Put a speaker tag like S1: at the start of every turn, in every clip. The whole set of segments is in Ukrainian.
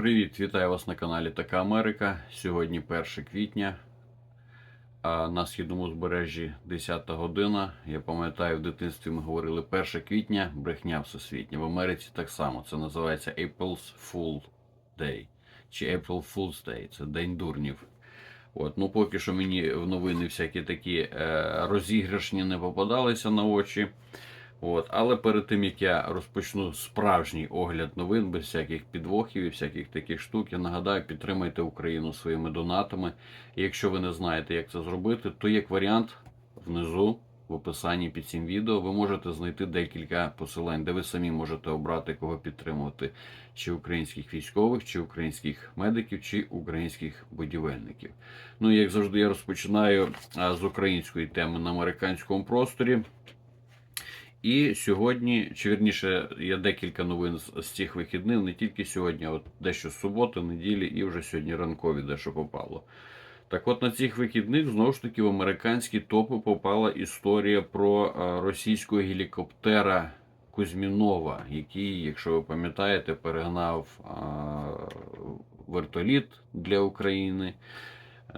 S1: Привіт, вітаю вас на каналі Така Америка. Сьогодні 1 квітня. А на східному збережжі 10 година. Я пам'ятаю, в дитинстві ми говорили 1 квітня, брехня всесвітня. В Америці так само. Це називається April's Fool Day. Чи April Fool's Day. Це День дурнів. От, ну поки що мені в новини всякі такі е, розіграшні не попадалися на очі. От, але перед тим як я розпочну справжній огляд новин без всяких підвохів і всяких таких штук, я нагадаю, підтримайте Україну своїми донатами. І якщо ви не знаєте, як це зробити, то як варіант внизу в описанні під цим відео ви можете знайти декілька посилань, де ви самі можете обрати кого підтримувати: чи українських військових, чи українських медиків, чи українських будівельників. Ну і як завжди, я розпочинаю з української теми на американському просторі. І сьогодні, чи вірніше, є декілька новин з, цих вихідних, не тільки сьогодні, а от дещо суботи, неділі і вже сьогодні ранкові дещо попало. Так от на цих вихідних знову ж таки в американські топи попала історія про російського гелікоптера Кузьмінова, який, якщо ви пам'ятаєте, перегнав вертоліт для України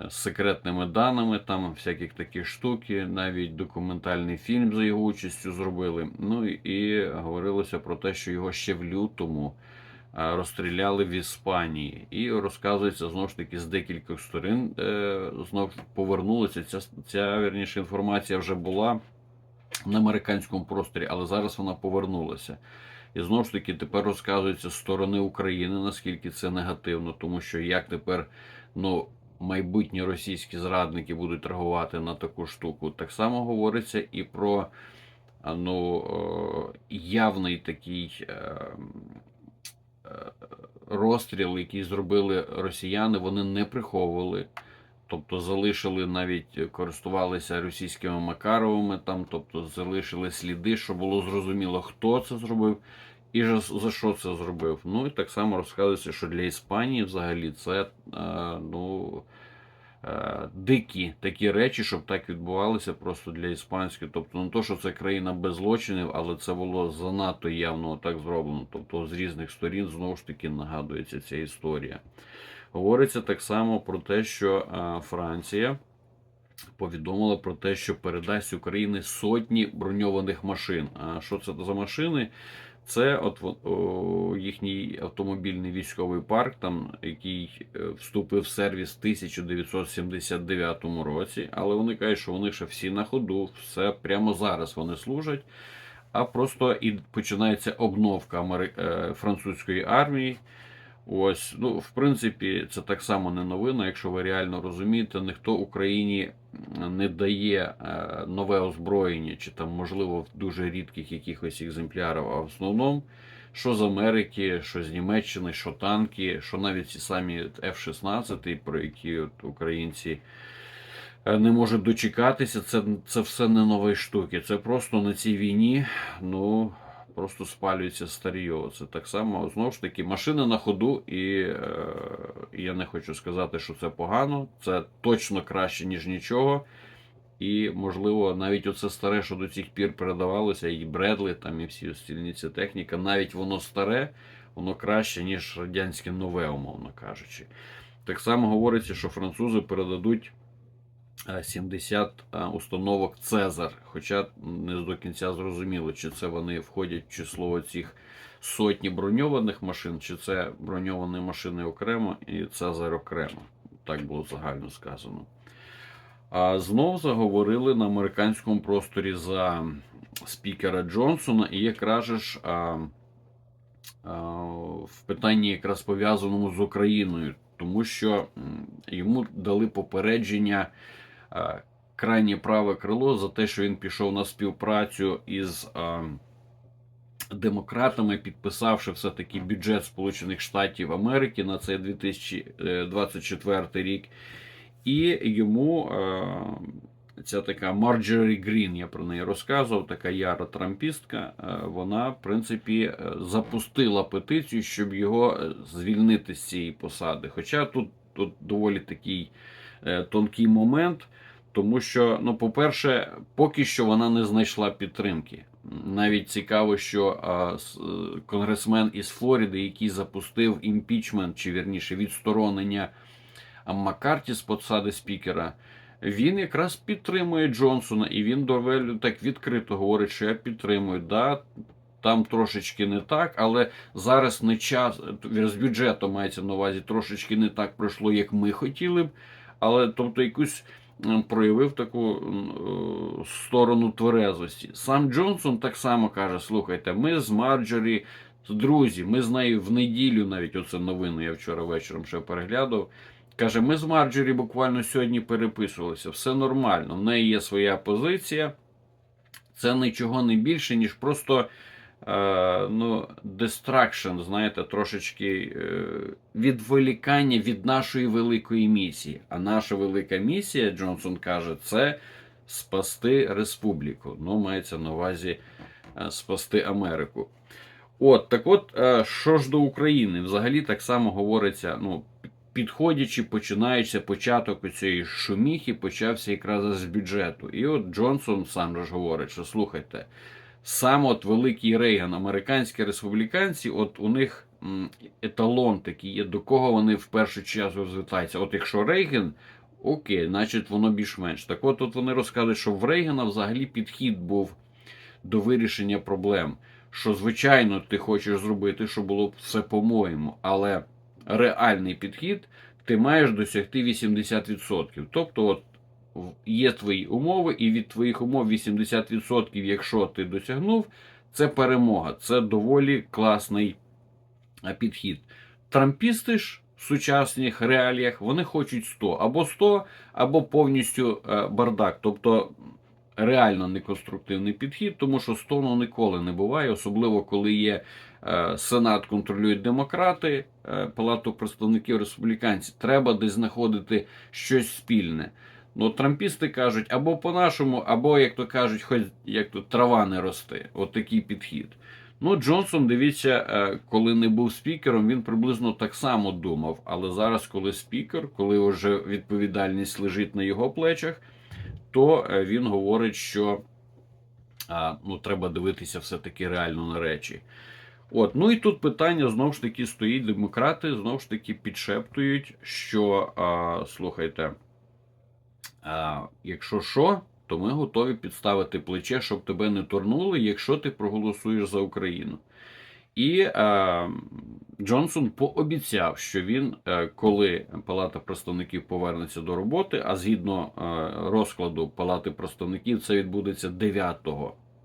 S1: з секретними даними, там всяких такі штуки, навіть документальний фільм за його участю зробили. Ну і говорилося про те, що його ще в лютому е, розстріляли в Іспанії. І розказується знову ж таки з декількох сторін. е, Знов повернулася. Ця, ця вірніше інформація вже була на американському просторі, але зараз вона повернулася. І знову ж таки тепер розказується з сторони України, наскільки це негативно, тому що як тепер ну, майбутні російські зрадники будуть реагувати на таку штуку. Так само говориться і про ну, явний такий е, е, розстріл, який зробили росіяни, вони не приховували. Тобто залишили навіть користувалися російськими Макаровими, там, тобто залишили сліди, щоб було зрозуміло, хто це зробив і за, за що це зробив. Ну і так само розказується, що для Іспанії взагалі це е, ну, е, дикі такі речі, щоб так відбувалося просто для іспанської. Тобто не то, що це країна без злочинів, але це було занадто явно так зроблено. Тобто з різних сторін знову ж таки нагадується ця історія. Говориться так само про те, що е, Франція повідомила про те, що передасть Україні сотні броньованих машин. А що це за машини? Це от о, їхній автомобільний військовий парк, там який е, вступив в сервіс в 1979 році. Але вони кажуть, що вони ще всі на ходу, все прямо зараз вони служать. А просто і починається обновка е, французької армії. Ось, ну, в принципі, це так само не новина. Якщо ви реально розумієте, ніхто Україні не дає е, нове озброєння, чи там, можливо, в дуже рідких якихось екземплярів, а в основному, що з Америки, що з Німеччини, що танки, що навіть ці самі F-16, про які от українці е, не можуть дочекатися, це, це все не нові штуки. Це просто на цій війні, ну просто спалюється старіо. Це так само, знову ж таки, машини на ходу, і е, я не хочу сказати, що це погано. Це точно краще, ніж нічого. І, можливо, навіть оце старе, що до цих пір передавалося, і Бредлі, там і всі остальні ця техніка, навіть воно старе, воно краще, ніж радянське нове, умовно кажучи. Так само говориться, що французи передадуть 70 е, установок Цезар. Хоча не до кінця зрозуміло, чи це вони входять в число цих сотні броньованих машин, чи це броньовані машини окремо і Цезар окремо. Так було загально сказано. А знов заговорили на американському просторі за спікера Джонсона, і якраз ж а, а, в питанні якраз пов'язаному з Україною, тому що йому дали попередження крайнє праве крило за те, що він пішов на співпрацю із а, демократами, підписавши все-таки бюджет Сполучених Штатів Америки на цей 2024 рік. І йому е, ця така Марджорі Грін, я про неї розказував, така яра трампістка, е, вона, в принципі, е, запустила петицію, щоб його е, звільнити з цієї посади. Хоча тут, тут доволі такий е, тонкий момент, тому що, ну, по-перше, поки що вона не знайшла підтримки. навіть цікаво, що е, конгресмен із Флориди, який запустив імпічмент, чи вірніше відсторонення Маккарті з посади спікера, він якраз підтримує Джонсона, і він доволі так відкрито говорить, що я підтримую. Да, там трошечки не так, але зараз не час з бюджетом мається на увазі трошечки не так пройшло, як ми хотіли б. Але тобто якусь проявив таку е, сторону тверезості. Сам Джонсон так само каже: слухайте, ми з Марджорі. Друзі, ми з нею в неділю, навіть оце новини, я вчора вечором ще переглядав. Каже, ми з Марджорі буквально сьогодні переписувалися. Все нормально. В неї є своя позиція. Це нічого не більше, ніж просто ну, distraction, знаєте, трошечки е, відволікання від нашої великої місії. А наша велика місія, Джонсон каже, це спасти республіку. Ну, мається на увазі е, спасти Америку. От, так от, е, що ж до України, взагалі так само говориться, ну, підходячи, починаючи початок цієї шуміхи, почався якраз з бюджету. І от Джонсон сам же ж говорить, що слухайте, сам от великий Рейган, американські республіканці, от у них еталон такий є, до кого вони в першу чергу звертаються. От якщо Рейган, окей, значить воно більш-менш. Так от, от вони розказують, що в Рейгана взагалі підхід був до вирішення проблем. Що, звичайно, ти хочеш зробити, щоб було все по-моєму, але реальний підхід ти маєш досягти 80%. Тобто, от є твої умови, і від твоїх умов 80%, якщо ти досягнув, це перемога. Це доволі класний підхід. Трампісти ж в сучасних реаліях вони хочуть 100 або 100, або повністю е, бардак. Тобто реально неконструктивний підхід, тому що 100 ну, ніколи не буває, особливо коли є е, Сенат контролюють демократи, е, Палату представників республіканці. Треба десь знаходити щось спільне. Ну, трампісти кажуть, або по-нашому, або, як то кажуть, хоч як то трава не росте. От такий підхід. Ну, Джонсон, дивіться, е, коли не був спікером, він приблизно так само думав. Але зараз, коли спікер, коли вже відповідальність лежить на його плечах, то е, він говорить, що ну, треба дивитися все-таки реально на речі. От, ну і тут питання знову ж таки стоїть. Демократи знову ж таки підшептують, що слухайте, якщо що, то ми готові підставити плече, щоб тебе не торнули, якщо ти проголосуєш за Україну. І е, Джонсон пообіцяв, що він, е, коли Палата представників повернеться до роботи, а згідно е, розкладу Палати представників, це відбудеться 9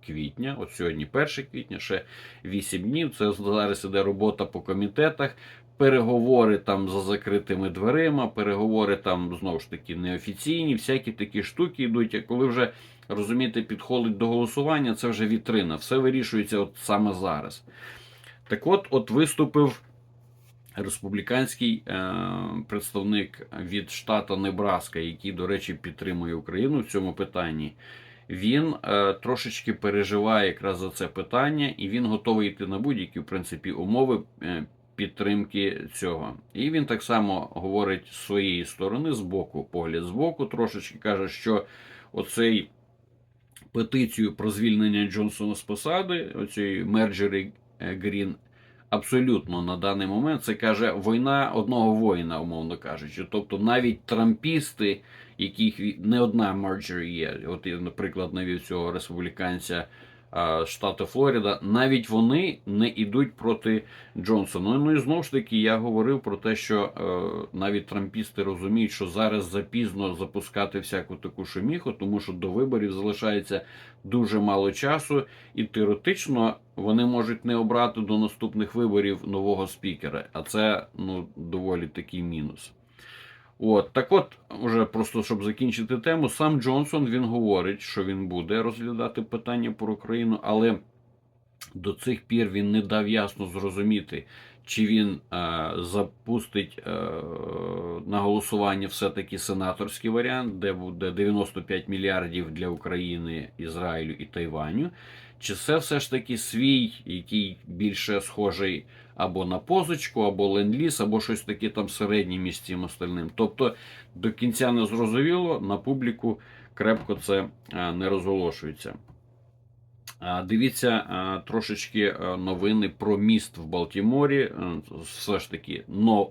S1: квітня. От сьогодні 1 квітня, ще 8 днів. Це зараз іде робота по комітетах. Переговори там за закритими дверима, переговори там знову ж таки неофіційні, всякі такі штуки йдуть. А коли вже розумієте, підходить до голосування, це вже вітрина. Все вирішується от саме зараз. Так от, от виступив республіканський е, представник від штата Небраска, який, до речі, підтримує Україну в цьому питанні. Він е, трошечки переживає якраз за це питання, і він готовий йти на будь-які в принципі умови е, підтримки цього. І він так само говорить з своєї сторони, з боку, погляд з боку, трошечки каже, що оцей петицію про звільнення Джонсона з посади, оцієї Мерджері Грін, абсолютно на даний момент це каже війна одного воїна, умовно кажучи. Тобто навіть трампісти, яких не одна Марджері є, от я, наприклад, навів цього республіканця штату Флорида, навіть вони не йдуть проти Джонсона. Ну і знову ж таки я говорив про те, що е, навіть трампісти розуміють, що зараз запізно запускати всяку таку шуміху, тому що до виборів залишається дуже мало часу, і теоретично вони можуть не обрати до наступних виборів нового спікера, а це ну доволі такий мінус. От так, от, уже просто щоб закінчити тему, сам Джонсон він говорить, що він буде розглядати питання про Україну, але до цих пір він не дав ясно зрозуміти, чи він е, запустить е, на голосування все-таки сенаторський варіант, де буде 95 мільярдів для України, Ізраїлю і Тайваню. Чи це все ж таки свій, який більше схожий або на позичку, або ленд-ліз, або щось таке там середнє між цим остальним. Тобто до кінця не зрозуміло, на публіку крепко це е, не розголошується. Дивіться трошечки новини про міст в Балтіморі. Е, Все ж таки, но,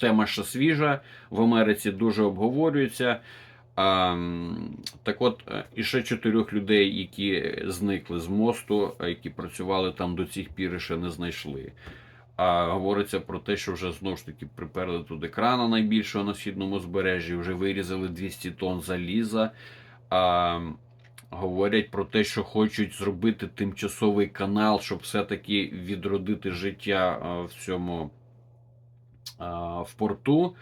S1: тема ще свіжа в Америці дуже обговорюється. Так от, е, і ще чотирьох людей, які зникли з мосту, які працювали там до цих пір, ще не знайшли. А говориться про те, що вже знову ж таки приперли туди крана найбільшого на східному узбережжі, вже вирізали 200 тонн заліза. А, говорять про те, що хочуть зробити тимчасовий канал, щоб все-таки відродити життя а, в цьому в порту.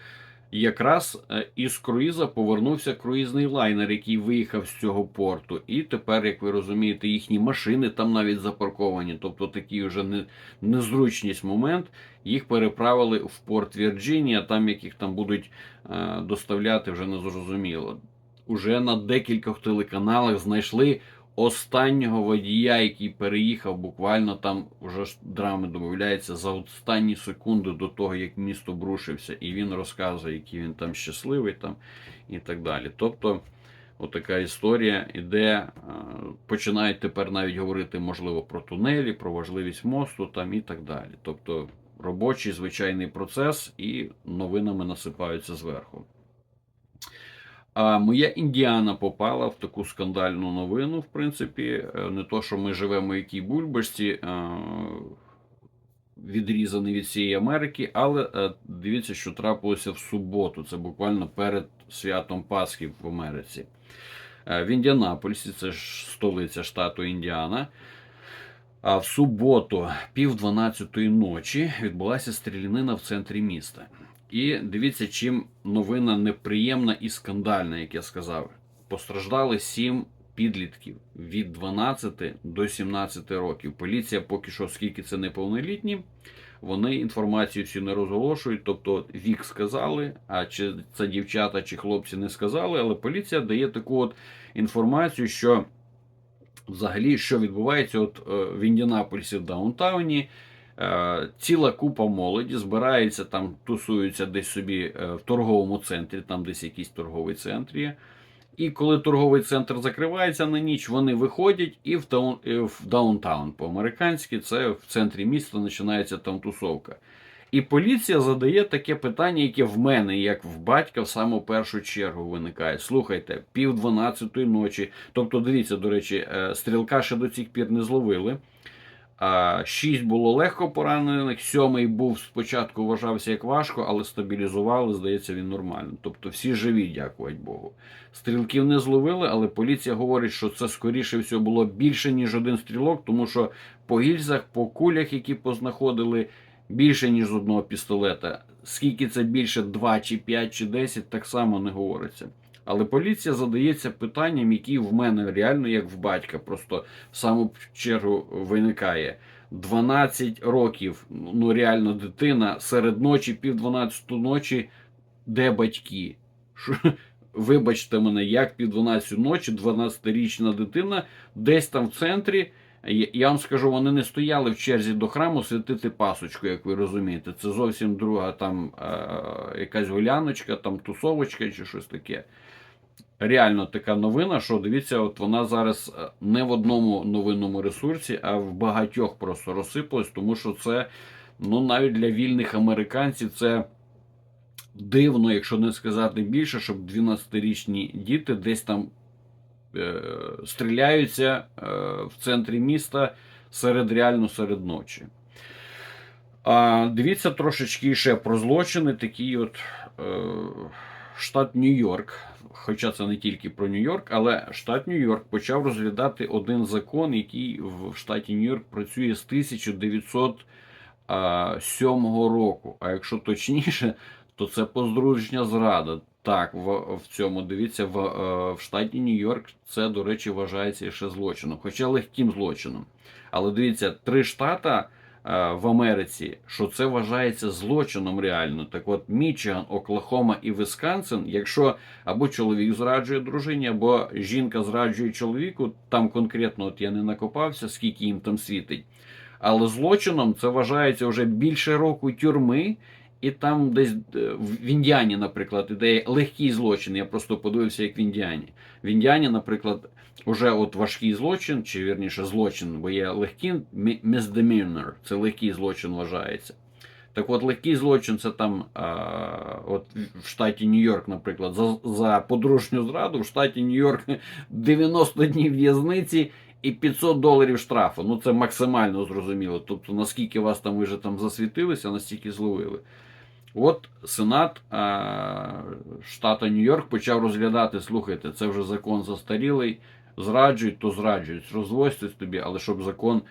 S1: Якраз е, із круїза повернувся круїзний лайнер, який виїхав з цього порту. І тепер, як ви розумієте, їхні машини там навіть запарковані. Тобто такий вже не, незручність момент. Їх переправили в порт Вірджинія, там яких там будуть е, доставляти, вже не зрозуміло. Уже на декількох телеканалах знайшли останнього водія, який переїхав буквально там вже ж драми домовляється за останні секунди до того, як місто брушився, і він розказує, який він там щасливий там і так далі. Тобто, отака історія іде, е, починають тепер навіть говорити, можливо, про тунелі, про важливість мосту там і так далі. Тобто робочий звичайний процес і новинами насипаються зверху. А моя Індіана попала в таку скандальну новину. В принципі, Е, не то, що ми живемо в якій бульбашці, е, відрізаний від цієї Америки, але е, дивіться, що трапилося в суботу. Це буквально перед святом Пасхи в Америці. В Індіанаполісі, це ж столиця штату Індіана. А в суботу, пів дванадцятої ночі, відбулася стрілянина в центрі міста. І дивіться, чим новина неприємна і скандальна, як я сказав. Постраждали сім підлітків від 12 до 17 років. Поліція поки що, оскільки це неповнолітні, вони інформацію всю не розголошують. Тобто вік сказали, а чи це дівчата чи хлопці не сказали, але поліція дає таку от інформацію, що взагалі що відбувається от е, в Індіанаполісі в Даунтауні. Е, Ціла купа молоді збирається там, тусуються десь собі е, в торговому центрі, там десь якийсь торговий центр є. І коли торговий центр закривається на ніч, вони виходять і в, таун, е, в даунтаун по-американськи, це в центрі міста починається там тусовка. І поліція задає таке питання, яке в мене, як в батька, в саму першу чергу виникає. Слухайте, пів дванадцятої ночі. Тобто, дивіться, до речі, е, стрілка ще до цих пір не зловили. Шість було легко поранених, сьомий був спочатку вважався як важко, але стабілізували, здається, він нормально. Тобто всі живі, дякувати Богу. Стрілків не зловили, але поліція говорить, що це скоріше всього було більше, ніж один стрілок, тому що по гільзах, по кулях, які познаходили, більше, ніж одного пістолета. Скільки це більше, 2 чи 5 чи 10, так само не говориться. Але поліція задається питанням, які в мене реально як в батька, просто в саму чергу виникає. 12 років, ну реально дитина серед ночі, пів 12 ночі, де батьки? Що, вибачте мене, як пів 12 ночі, 12-річна дитина, десь там в центрі. Я- вам скажу, вони не стояли в черзі до храму святити пасочку, як ви розумієте. Це зовсім друга там е, якась гуляночка, там тусовочка чи щось таке. Реально така новина, що дивіться, от вона зараз е, не в одному новинному ресурсі, а в багатьох просто розсипалась, тому що це ну навіть для вільних американців це дивно, якщо не сказати більше, щоб 12-річні діти десь там е, стріляються е, в центрі міста серед реально серед ночі. А, дивіться трошечки ще про злочини, такі от е, штат Нью-Йорк. Хоча це не тільки про Нью-Йорк, але штат Нью-Йорк почав розглядати один закон, який в штаті Нью-Йорк працює з 1907 року. А якщо точніше, то це поздружня зрада. Так, в, в цьому дивіться, в, е, в штаті Нью-Йорк це, до речі, вважається ще злочином, хоча легким злочином. Але дивіться, три штата в Америці, що це вважається злочином реально. Так от Мічиган, Оклахома і Висконсин, якщо або чоловік зраджує дружині, або жінка зраджує чоловіку, там конкретно от я не накопався, скільки їм там світить. Але злочином це вважається вже більше року тюрми і там десь е, в Індіані, наприклад, іде легкий злочин. Я просто подивився, як в Індіані. В Індіані, наприклад, уже от важкий злочин, чи вірніше злочин, бо є легкий misdemeanor, це легкий злочин вважається. Так от легкий злочин це там а, от в штаті Нью-Йорк, наприклад, за, за подружню зраду в штаті Нью-Йорк 90 днів в'язниці і 500 доларів штрафу. Ну це максимально зрозуміло. Тобто, наскільки вас там ви вже там засвітилися, настільки зловили. От Сенат а, штату Нью-Йорк почав розглядати, слухайте, це вже закон застарілий, зраджують, то зраджують, розвозьтесь тобі, але щоб закон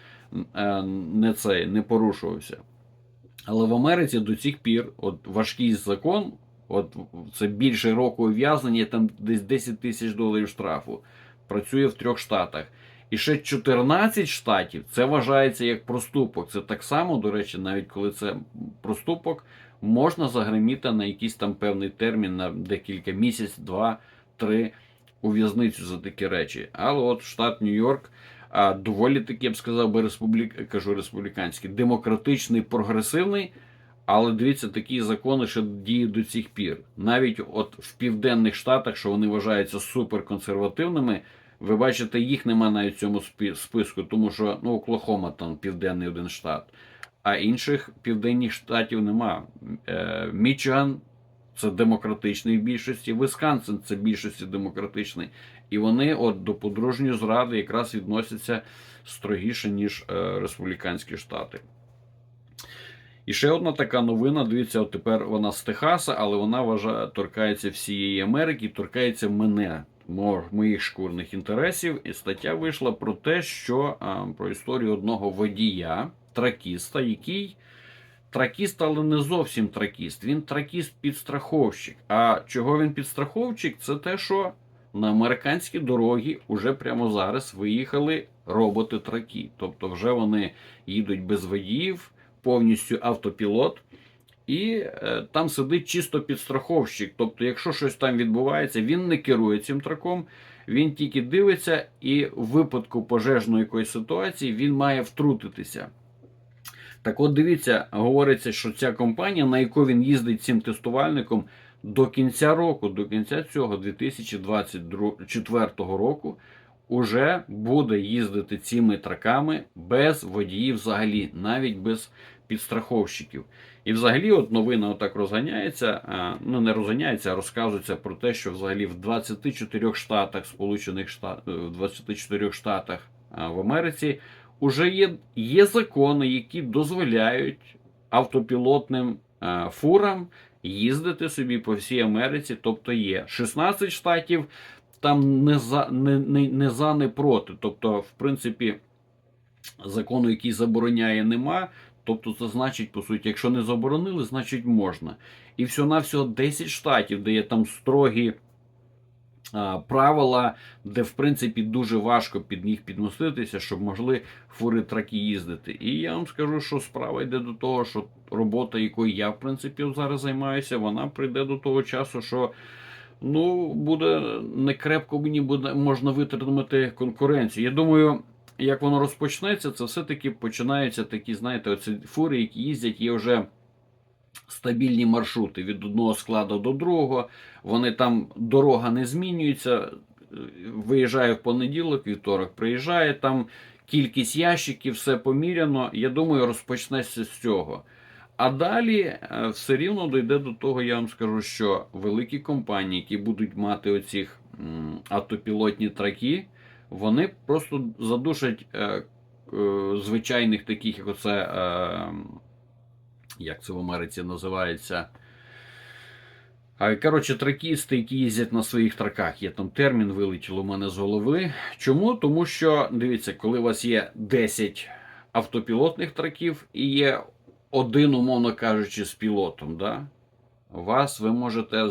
S1: е, не цей не порушувався. Але в Америці до цих пір от важкий закон, от це більше року ув'язнення, там десь 10 тисяч доларів штрафу. Працює в трьох штатах. І ще 14 штатів це вважається як проступок. Це так само, до речі, навіть коли це проступок, можна загриміти на якийсь там певний термін на декілька місяців, два, три у в'язницю за такі речі. Але от штат Нью-Йорк а, доволі таки, я б сказав би, республік... кажу республіканський, демократичний, прогресивний. Але дивіться, такі закони ще діють до цих пір. Навіть от в південних штатах, що вони вважаються суперконсервативними, ви бачите, їх нема навіть в цьому списку, тому що ну, Оклахома там південний один штат, а інших південних штатів нема. Е, Мічиган це демократичний в більшості, Висконсин це більшості демократичний. І вони от до подружньої зради якраз відносяться строгіше, ніж е, республіканські штати. І ще одна така новина. Дивіться, от тепер вона з Техаса, але вона вважає, торкається всієї Америки, торкається мене, моїх шкурних інтересів. І стаття вийшла про те, що про історію одного водія, тракіста, який тракіст, але не зовсім тракіст. Він тракіст-підстраховщик. А чого він підстраховщик? Це те, що на американські дороги уже прямо зараз виїхали роботи-траки. Тобто, вже вони їдуть без водіїв, повністю автопілот. І е, там сидить чисто підстраховщик. Тобто, якщо щось там відбувається, він не керує цим траком, він тільки дивиться, і в випадку пожежної якоїсь ситуації він має втрутитися. Так от дивіться, говориться, що ця компанія, на яку він їздить цим тестувальником, до кінця року, до кінця цього 2024 року, уже буде їздити цими траками без водіїв взагалі, навіть без підстраховщиків. І взагалі, от новина отак розганяється, ну не розганяється, а розказується про те, що взагалі в 24 штатах Сполучених Штатів, в 24 штатах в Америці уже є, є закони, які дозволяють автопілотним фурам їздити собі по всій Америці. Тобто є 16 штатів, там не за не, не, не за не проти. Тобто, в принципі, закону, який забороняє, нема. Тобто, це значить, по суті, якщо не заборонили, значить можна. І всього-навсього 10 штатів, де є там строгі а, правила, де в принципі дуже важко під них підмоститися, щоб могли фури траки їздити. І я вам скажу, що справа йде до того, що робота, якою я в принципі зараз займаюся, вона прийде до того часу, що. Ну, буде не крепко мені буде можна витримати конкуренцію. Я думаю, як воно розпочнеться, це все-таки починаються такі, знаєте, оці фури, які їздять, є вже стабільні маршрути від одного складу до другого. Вони там дорога не змінюється. Виїжджає в понеділок, вівторок приїжджає, там кількість ящиків, все поміряно. Я думаю, розпочнеться з цього. А далі е, все рівно дійде до того, я вам скажу, що великі компанії, які будуть мати м, автопілотні траки, вони просто задушать е, е, звичайних таких, як оце, е, як це в Америці називається. Коротше, тракісти, які їздять на своїх траках, є там термін, вилетіло в мене з голови. Чому? Тому що, дивіться, коли у вас є 10 автопілотних траків і є один, умовно кажучи, з пілотом, да? вас ви можете е,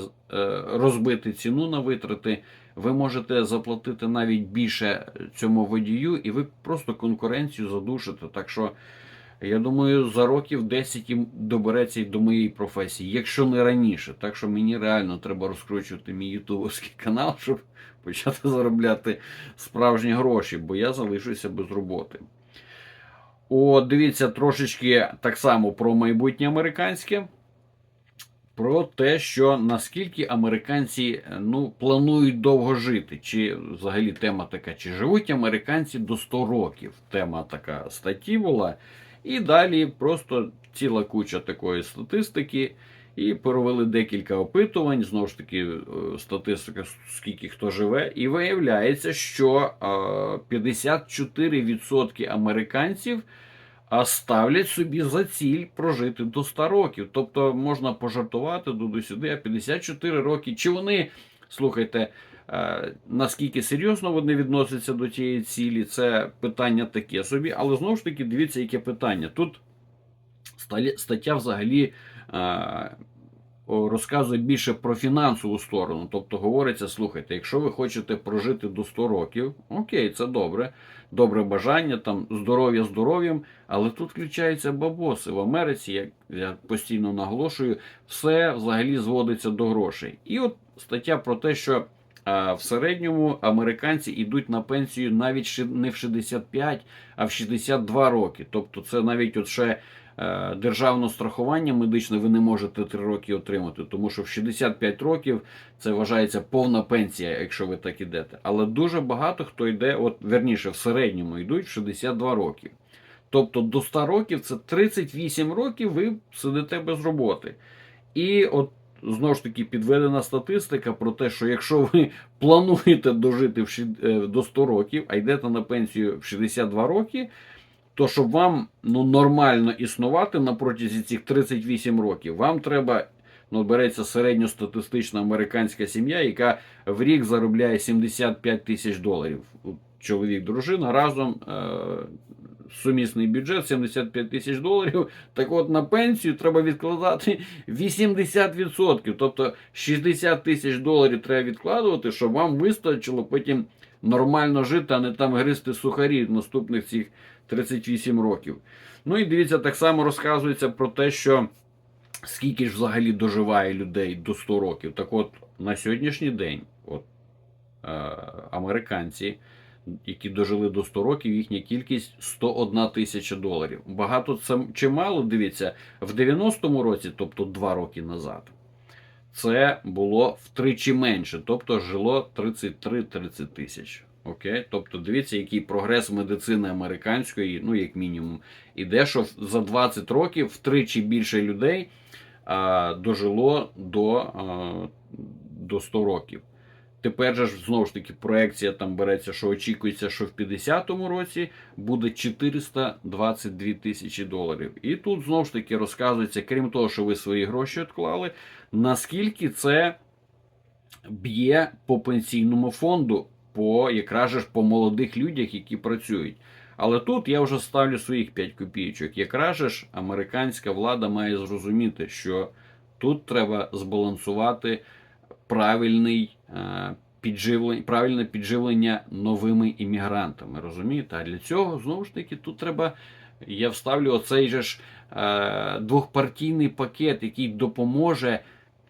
S1: розбити ціну на витрати, ви можете заплатити навіть більше цьому водію, і ви просто конкуренцію задушите. Так що, я думаю, за років 10 їм добереться і до моєї професії, якщо не раніше. Так що мені реально треба розкручувати мій ютубовський канал, щоб почати заробляти справжні гроші, бо я залишуся без роботи. О, дивіться трошечки так само про майбутнє американське. Про те, що наскільки американці е, ну, планують довго жити. Чи взагалі тема така, чи живуть американці до 100 років. Тема така статті була. І далі просто ціла куча такої статистики. І провели декілька опитувань, знову ж таки, е, статистика, скільки хто живе, і виявляється, що е, 54% американців а ставлять собі за ціль прожити до 100 років. Тобто можна пожартувати туди-сюди, а 54 роки. Чи вони, слухайте, е, наскільки серйозно вони відносяться до тієї цілі, це питання таке собі. Але знову ж таки, дивіться, яке питання. Тут стаття взагалі. е, Розказує більше про фінансову сторону. Тобто говориться, слухайте, якщо ви хочете прожити до 100 років, окей, це добре, добре бажання, там здоров'я здоров'ям, але тут включаються бабоси в Америці, як я постійно наголошую, все взагалі зводиться до грошей. І от стаття про те, що в середньому американці йдуть на пенсію навіть не в 65, а в 62 роки. Тобто, це навіть от ще е, державне страхування медичне ви не можете 3 роки отримати, тому що в 65 років це вважається повна пенсія, якщо ви так ідете. Але дуже багато хто йде, от верніше, в середньому йдуть в 62 роки. Тобто до 100 років це 38 років ви сидите без роботи. І от знову ж таки підведена статистика про те, що якщо ви плануєте дожити е, до 100 років, а йдете на пенсію в 62 роки, то щоб вам ну, нормально існувати на протязі цих 38 років, вам треба. Ну, береться середньостатистична американська сім'я, яка в рік заробляє 75 тисяч доларів. Чоловік, дружина разом е, сумісний бюджет 75 тисяч доларів. Так от на пенсію треба відкладати 80%. Тобто 60 тисяч доларів треба відкладувати, щоб вам вистачило потім нормально жити, а не там гризти сухарі наступних цих 38 років. Ну і дивіться, так само розказується про те, що скільки ж взагалі доживає людей до 100 років. Так от на сьогоднішній день, от е, американці, які дожили до 100 років, їхня кількість 101 тисяча доларів. Багато це чи мало, дивіться, в 90-му році, тобто 2 роки назад, це було втричі менше, тобто жило 33-30 тисяч. Окей? Тобто дивіться, який прогрес медицини американської, ну як мінімум, іде, що за 20 років втричі більше людей а, дожило до, а, до 100 років. Тепер же ж знову ж таки проекція там береться, що очікується, що в 50-му році буде 422 тисячі доларів. І тут знову ж таки розказується, крім того, що ви свої гроші відклали, наскільки це б'є по пенсійному фонду, по якраз ж по молодих людях, які працюють. Але тут я вже ставлю своїх 5 копійочок. Якраз ж американська влада має зрозуміти, що тут треба збалансувати правильний е, підживлення, правильне підживлення новими іммігрантами. Розумієте? А для цього знову ж таки тут треба. Я вставлю оцей же ж е, двохпартійний пакет, який допоможе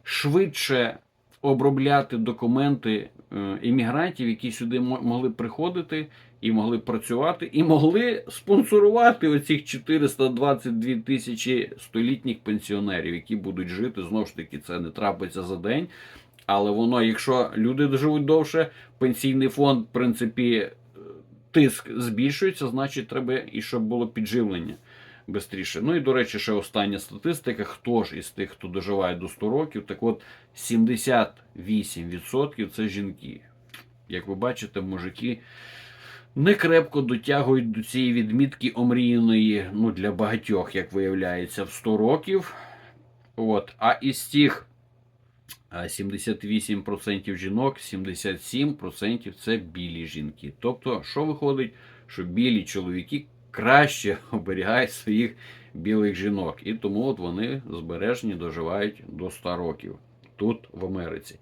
S1: швидше обробляти документи е, іммігрантів, які сюди могли приходити і могли працювати, і могли спонсорувати оцих 422 тисячі столітніх пенсіонерів, які будуть жити. Знову ж таки, це не трапиться за день. Але воно, якщо люди живуть довше, пенсійний фонд, в принципі, е, тиск збільшується, значить, треба і щоб було підживлення швидше. Ну і до речі, ще остання статистика: хто ж із тих, хто доживає до 100 років, так от 78% це жінки. Як ви бачите, мужики не крепко дотягують до цієї відмітки омріяної, ну для багатьох, як виявляється, в 100 років. От. А із тих 78% жінок, 77% це білі жінки. Тобто, що виходить, що білі чоловіки краще оберігають своїх білих жінок. І тому от вони збережені доживають до 100 років тут, в Америці.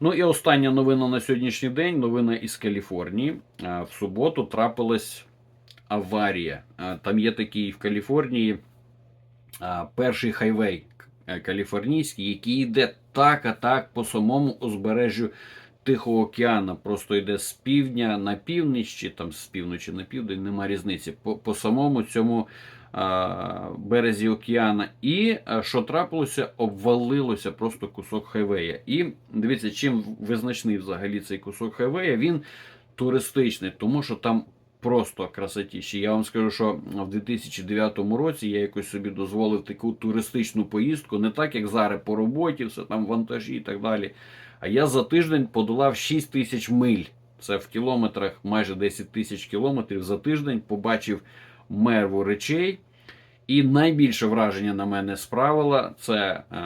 S1: Ну і остання новина на сьогоднішній день новина із Каліфорнії. В суботу трапилась аварія. Там є такий в Каліфорнії перший хайвей каліфорнійський, який йде так, а так по самому узбережжю Тихого океану. Просто йде з півдня на північ, чи там з півночі на південь, нема різниці. По, самому цьому березі океана. І що трапилося, обвалилося просто кусок хайвея. І дивіться, чим визначний взагалі цей кусок хайвея, він туристичний, тому що там просто красотіще. Я вам скажу, що в 2009 році я якось собі дозволив таку туристичну поїздку, не так як зараз по роботі, все там вантажі і так далі. А я за тиждень подолав 6 тисяч миль. Це в кілометрах майже 10 тисяч кілометрів за тиждень. Побачив мерву речей. І найбільше враження на мене справило це е,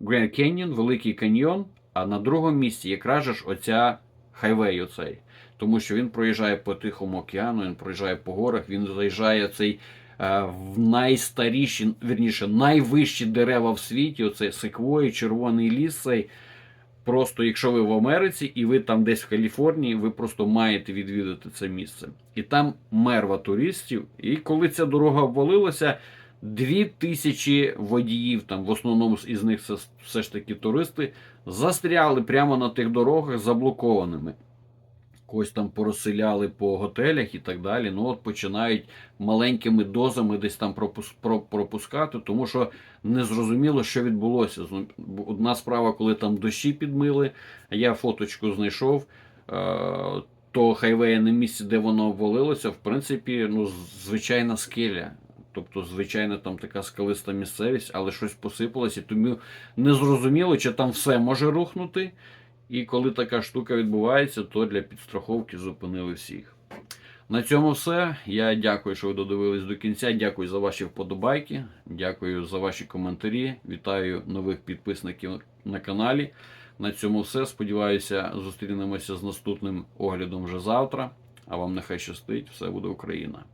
S1: Grand Canyon, Великий каньйон. А на другому місці якраз ж оця хайвей оцей. Тому що він проїжджає по Тихому океану, він проїжджає по горах, він заїжджає цей е, в найстаріші, вірніше, найвищі дерева в світі. Оце секвої, червоний ліс. Цей. Просто, якщо ви в Америці і ви там десь в Каліфорнії, ви просто маєте відвідати це місце. І там мерва туристів. І коли ця дорога обвалилася, дві тисячі водіїв, там в основному із них це все ж таки туристи, застряли прямо на тих дорогах заблокованими. Когось там порозселяли по готелях і так далі. Ну от починають маленькими дозами десь там пропускати, тому що не зрозуміло, що відбулося. Одна справа, коли там дощі підмили, я фоточку знайшов. е, То хайвея на місці, де воно обвалилося, в принципі, ну, звичайна скеля. Тобто, звичайно, там така скалиста місцевість, але щось посипалося, тому не зрозуміло, чи там все може рухнути. І коли така штука відбувається, то для підстраховки зупинили всіх. На цьому все. Я дякую, що ви додивились до кінця. Дякую за ваші вподобайки. Дякую за ваші коментарі. Вітаю нових підписників на каналі. На цьому все. Сподіваюся, зустрінемося з наступним оглядом вже завтра. А вам нехай щастить. Все буде Україна!